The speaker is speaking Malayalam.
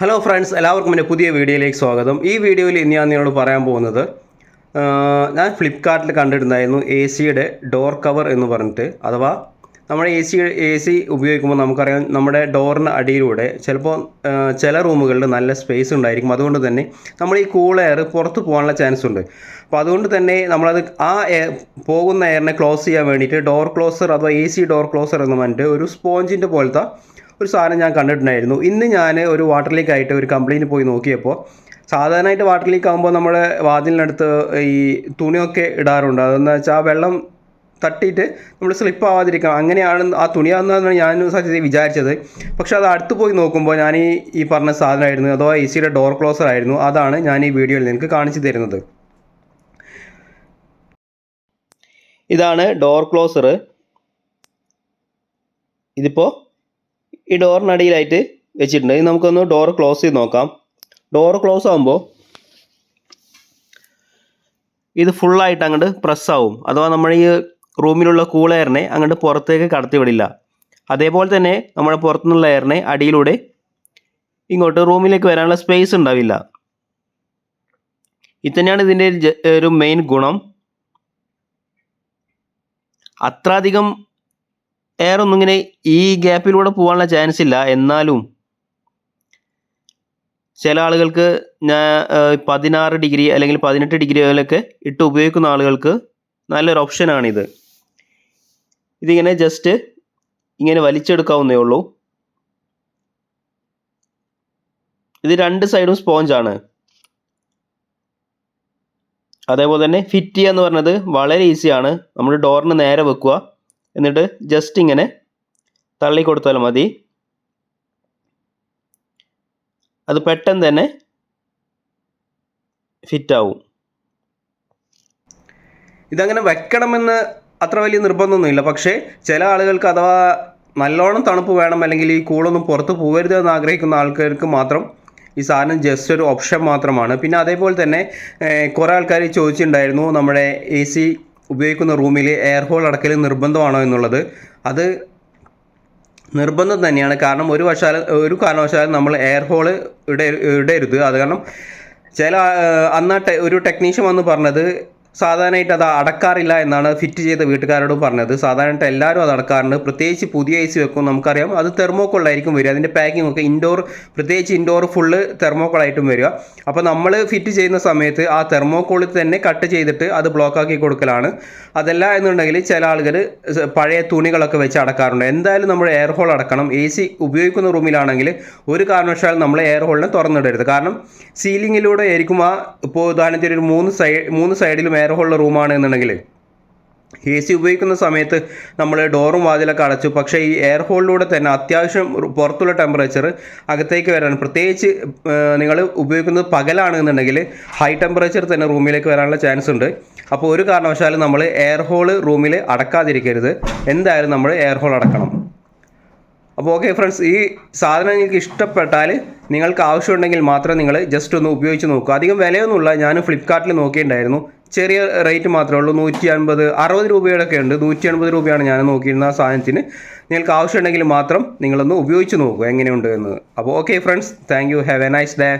ഹലോ ഫ്രണ്ട്സ് എല്ലാവർക്കും എന്റെ പുതിയ വീഡിയോയിലേക്ക് സ്വാഗതം. ഈ വീഡിയോയിൽ ഇന്ന് ഞാൻ നിങ്ങളോട് പറയാൻ പോകുന്നത് ഞാൻ ഫ്ലിപ്കാർട്ടിൽ കണ്ടിട്ടുണ്ടായിരുന്നു എ സിയുടെ ഡോർ കവർ എന്ന് പറഞ്ഞിട്ട്. അഥവാ നമ്മുടെ എ സി എ സി ഉപയോഗിക്കുമ്പോൾ നമുക്കറിയാം നമ്മുടെ ഡോറിന് അടിയിലൂടെ ചിലപ്പോൾ ചില റൂമുകളിൽ നല്ല സ്പേസ് ഉണ്ടായിരിക്കും. അതുകൊണ്ട് തന്നെ നമ്മൾ ഈ കൂൾ എയർ പുറത്ത് പോകാനുള്ള ചാൻസ് ഉണ്ട്. അപ്പോൾ അതുകൊണ്ട് തന്നെ നമ്മളത് ആ എയർ പോകുന്ന എയറിനെ ക്ലോസ് ചെയ്യാൻ വേണ്ടിയിട്ട് ഡോർ ക്ലോസർ അഥവാ എ സി ഡോർ ക്ലോസർ എന്ന് പറഞ്ഞിട്ട് ഒരു സ്പോഞ്ചിന്റെ പോലത്തെ ഒരു സാധനം ഞാൻ കണ്ടിട്ടുണ്ടായിരുന്നു. ഇന്ന് ഞാൻ ഒരു വാട്ടർ ലീക്ക് ആയിട്ട് ഒരു കംപ്ലയിന്റ് പോയി നോക്കിയപ്പോൾ സാധാരണയായിട്ട് വാട്ടർ ലീക്ക് ആകുമ്പോൾ നമ്മൾ വാതിലിനടുത്ത് ഈ തുണിയൊക്കെ ഇടാറുണ്ട്. അതെന്ന് വെച്ചാൽ ആ വെള്ളം തട്ടിയിട്ട് നമ്മൾ സ്ലിപ്പ് ആവാതിരിക്കണം. അങ്ങനെയാണ് ആ തുണിയാണെന്നാണ് ഞാൻ സത്യത്തിൽ വിചാരിച്ചത്. പക്ഷെ അത് അടുത്ത് പോയി നോക്കുമ്പോൾ ഞാൻ ഈ ഈ പറഞ്ഞ സാധനമായിരുന്നു. അഥവാ എ സിയുടെ ഡോർ ക്ലോസർ ആയിരുന്നു. അതാണ് ഞാൻ ഈ വീഡിയോയിൽ നിങ്ങൾക്ക് കാണിച്ചു തരുന്നത്. ഇതാണ് ഡോർ ക്ലോസർ ഇതിപ്പോൾ ഈ ഡോറിനടിയിലായിട്ട് വെച്ചിട്ടുണ്ട്. ഇനി നമുക്കൊന്ന് ഡോർ ക്ലോസ് ചെയ്ത് നോക്കാം. ഡോർ ക്ലോസ് ആകുമ്പോൾ ഇത് ഫുള്ളായിട്ട് അങ്ങോട്ട് പ്രസ് ആവും. അഥവാ നമ്മൾ ഈ റൂമിലുള്ള കൂൾ എയറിനെ അങ്ങോട്ട് പുറത്തേക്ക് കടത്തി വിടില്ല. അതേപോലെ തന്നെ നമ്മുടെ പുറത്തുനിന്നുള്ള എയറിനെ അടിയിലൂടെ ഇങ്ങോട്ട് റൂമിലേക്ക് വരാനുള്ള സ്പേസ് ഉണ്ടാവില്ല. ഇത്തന്നെയാണ് ഇതിന്റെ ഒരു മെയിൻ ഗുണം. അത്ര അധികം എയർ ഒന്നും ഇങ്ങനെ ഈ ഗ്യാപ്പിലൂടെ പോകാനുള്ള ചാൻസ് ഇല്ല. എന്നാലും ചില ആളുകൾക്ക് ഞാൻ പതിനാറ് ഡിഗ്രി അല്ലെങ്കിൽ പതിനെട്ട് ഡിഗ്രി വരെയൊക്കെ ഇട്ട് ഉപയോഗിക്കുന്ന ആളുകൾക്ക് നല്ലൊരു ഓപ്ഷനാണിത് ഇതിങ്ങനെ ജസ്റ്റ് ഇങ്ങനെ വലിച്ചെടുക്കാവുന്നേ ഉള്ളൂ. ഇത് രണ്ട് സൈഡും സ്പോഞ്ചാണ് അതേപോലെ തന്നെ ഫിറ്റ് ചെയ്യുക എന്ന് പറഞ്ഞത് വളരെ ഈസിയാണ് നമ്മൾ ഡോറിന് നേരെ വെക്കുക. എന്നിട്ട് ജസ്റ്റ് ഇങ്ങനെ തള്ളി കൊടുത്താൽ മതി. അത് പെട്ടെന്ന് തന്നെ ഫിറ്റാവും ഇതങ്ങനെ വെക്കണമെന്ന് അത്ര വലിയ നിർബന്ധമൊന്നുമില്ല. പക്ഷേ ചില ആളുകൾക്ക് അഥവാ നല്ലോണം തണുപ്പ് വേണം അല്ലെങ്കിൽ ഈ കൂളൊന്നും പുറത്ത് പോകരുത് എന്ന് ആഗ്രഹിക്കുന്ന ആൾക്കാർക്ക് മാത്രം ഈ സാധനം ജസ്റ്റ് ഒരു ഓപ്ഷൻ മാത്രമാണ്. പിന്നെ അതേപോലെ തന്നെ കുറേ ആൾക്കാർ ചോദിച്ചിട്ടുണ്ടായിരുന്നു നമ്മുടെ എ സി ഉപയോഗിക്കുന്ന റൂമിൽ എയർ ഹോൾ അടക്കൽ നിർബന്ധമാണോ എന്നുള്ളത്. അത് നിർബന്ധം തന്നെയാണ്. കാരണം ഒരു വശാലും ഒരു കാരണവശാലും നമ്മൾ എയർ ഹോൾ ഇട ഇടരുത്. അത് കാരണം ചില അന്നാ ഒരു ടെക്നീഷ്യൻ വന്ന് പറഞ്ഞത് സാധാരണയായിട്ട് അത് അടക്കാറില്ല എന്നാണ് ഫിറ്റ് ചെയ്ത വീട്ടുകാരോടും പറഞ്ഞത്. സാധാരണയായിട്ട് എല്ലാവരും അത് അടക്കാറുണ്ട്. പ്രത്യേകിച്ച് പുതിയ എ സി വെക്കും നമുക്കറിയാം. അത് തെർമോക്കോളായിരിക്കും വരിക. അതിന്റെ പാക്കിംഗ് ഒക്കെ ഇൻഡോർ പ്രത്യേകിച്ച് ഇൻഡോർ ഫുള്ള് തെർമോക്കോളായിട്ടും വരിക. അപ്പോൾ നമ്മൾ ഫിറ്റ് ചെയ്യുന്ന സമയത്ത് ആ തെർമോക്കോളിൽ തന്നെ കട്ട് ചെയ്തിട്ട് അത് ബ്ലോക്ക് ആക്കി കൊടുക്കലാണ്. അതല്ല എന്നുണ്ടെങ്കിൽ ചില ആളുകൾ പഴയ തുണികളൊക്കെ വെച്ച് അടക്കാറുണ്ട്. എന്തായാലും നമ്മൾ എയർ ഹോൾ അടക്കണം. എ സി ഉപയോഗിക്കുന്ന റൂമിലാണെങ്കിൽ ഒരു കാരണവശാലും നമ്മൾ എയർ ഹോളിനെ തുറന്നിടരുത്. കാരണം സീലിങ്ങിലൂടെ ആയിരിക്കും ആ ഇപ്പോൾ ഉദാഹരണത്തിന് ഒരു മൂന്ന് സൈഡ് മൂന്ന് സൈഡിലും എയർ ഹോളുള്ള റൂമാണ് എന്നുണ്ടെങ്കിൽ എ സി ഉപയോഗിക്കുന്ന സമയത്ത് നമ്മൾ ഡോറും വാതിലൊക്കെ അടച്ചു. പക്ഷേ ഈ എയർ ഹോളിലൂടെ തന്നെ അത്യാവശ്യം പുറത്തുള്ള ടെമ്പറേച്ചർ അകത്തേക്ക് വരാൻ പ്രത്യേകിച്ച് നിങ്ങൾ ഉപയോഗിക്കുന്നത് പകലാണെന്നുണ്ടെങ്കിൽ ഹൈ ടെമ്പറേച്ചർ തന്നെ റൂമിലേക്ക് വരാനുള്ള ചാൻസ് ഉണ്ട്. അപ്പോൾ ഒരു കാരണവശാലും നമ്മൾ എയർ ഹോൾ റൂമിൽ അടക്കാതിരിക്കരുത്. എന്തായാലും നമ്മൾ എയർ ഹോൾ അടക്കണം. അപ്പോൾ ഓക്കെ ഫ്രണ്ട്സ് ഈ സാധനം നിങ്ങൾക്ക് ഇഷ്ടപ്പെട്ടാൽ നിങ്ങൾക്ക് ആവശ്യമുണ്ടെങ്കിൽ മാത്രം നിങ്ങൾ ജസ്റ്റ് ഒന്ന് ഉപയോഗിച്ച് നോക്കുക. അധികം വിലയൊന്നുമില്ല. ഞാൻ ഫ്ലിപ്കാർട്ടിൽ നോക്കിയിട്ടുണ്ടായിരുന്നു. ചെറിയ റേറ്റ് മാത്രമേ ഉള്ളൂ. നൂറ്റി അൻപത് അറുപത് രൂപയുടെയൊക്കെ ഉണ്ട്. നൂറ്റി അൻപത് രൂപയാണ് ഞാൻ നോക്കിയിരുന്ന ആ സാധനത്തിന്. നിങ്ങൾക്ക് ആവശ്യമുണ്ടെങ്കിൽ മാത്രം നിങ്ങളൊന്ന് ഉപയോഗിച്ച് നോക്കുക എങ്ങനെയുണ്ട് എന്ന്. അപ്പോൾ okay friends thank you have a nice day